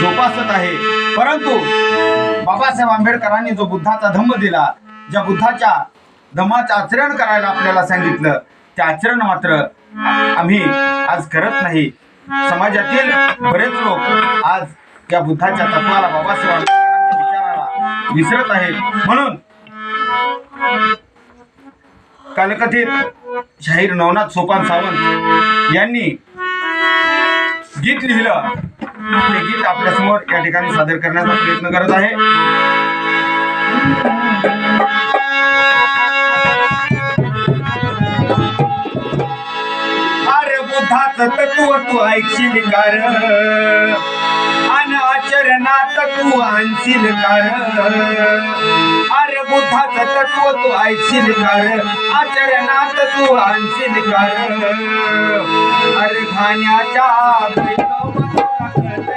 जोपासत आहे. परंतु बाबासाहेब आंबेडकरांनी जो बुद्धाचा धम्म दिला ज्या बुद्धाच्या धम्माचं आचरण करायला आपल्याला सांगितलं ते आचरण मात्र आम्ही आज करत नाही. समाजातील बरेच लोक आज या बुद्धाच्या तत्वाला बाबासाहेब आंबेडकरांच्या विचाराला विसरत आहेत. म्हणून कालकथित शाहीर नवनाथ सोपान सावंत यांनी गीत लिहिलं. आपले गीत आपल्यासमोर या ठिकाणी सादर करण्याचा प्रयत्न करत आहे. तत्व तू ऐकशील कार. अन आचरणात तू आणशील कार. अरे बुद्धाचं तत्व तू ऐकशील कार. आचरणात तू आणशील कार. अरे खाण्याच्या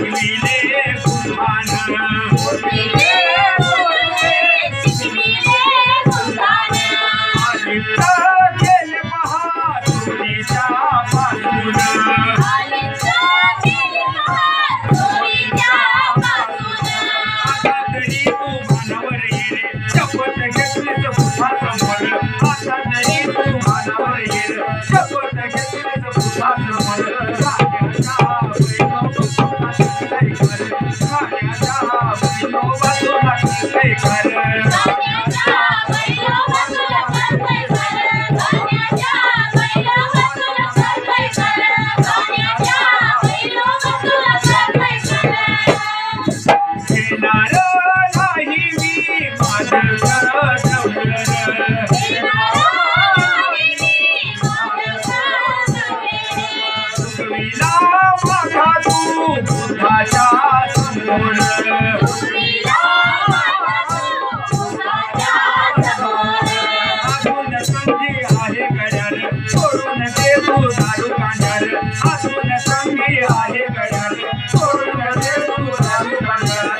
Really? Shut सोडून दे तू दारू कांडाल अजून संधी आहे गड्याल सोडून दे तू दारू कांडाल